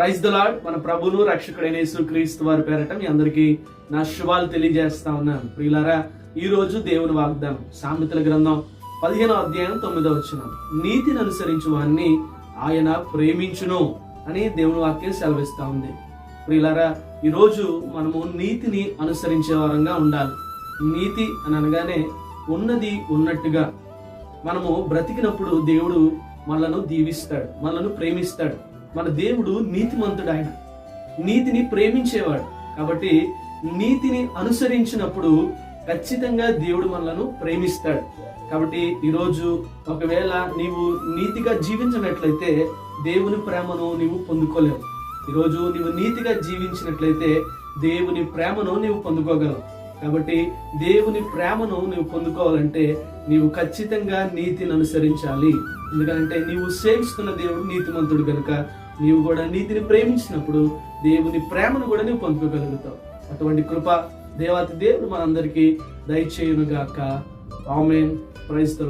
Praise the lord మన ప్రభును రక్షకుడైన యేసుక్రీస్తు వారి పేరట మీ అందరికీ నా శుభాలు తెలియజేస్తా ఉన్నాను. ప్రియులారా ఈ రోజు దేవుని వాగ్దానం సామెతల గ్రంథం పదిహేనో అధ్యాయం తొమ్మిదో వచ్చిన నీతిని అనుసరించు వారిని ఆయన ప్రేమించును అని దేవుని వాక్యం సెలవిస్తా ఉంది. ప్రియులారా ఈరోజు మనము నీతిని అనుసరించే వారంగా ఉండాలి. నీతి అని అనగానే ఉన్నది ఉన్నట్టుగా. మనము బ్రతికినప్పుడు దేవుడు మనలను దీవిస్తాడు మనలను ప్రేమిస్తాడు. మన దేవుడు నీతిమంతుడు ఆయన నీతిని ప్రేమించేవాడు. కాబట్టి నీతిని అనుసరించినప్పుడు ఖచ్చితంగా దేవుడు మనలను ప్రేమిస్తాడు. కాబట్టి ఈరోజు ఒకవేళ నీవు నీతిగా జీవించినట్లయితే దేవుని ప్రేమను నీవు పొందుకోలేవు. ఈరోజు నీవు నీతిగా జీవించినట్లయితే దేవుని ప్రేమను నీవు పొందుకోగలవు. కాబట్టి దేవుని ప్రేమను నీవు పొందుకోవాలంటే నీవు ఖచ్చితంగా నీతిని అనుసరించాలి. ఎందుకంటే నీవు సేవిస్తున్న దేవుడు నీతిమంతుడు కనుక నీవు కూడా నీతిని ప్రేమించినప్పుడు దేవుని ప్రేమను కూడా నీవు పొందుకోగలుగుతావు. అటువంటి కృప దేవాతి దేవుడు మనందరికీ దయచేయునుగాక. ఆమెన్. Praise the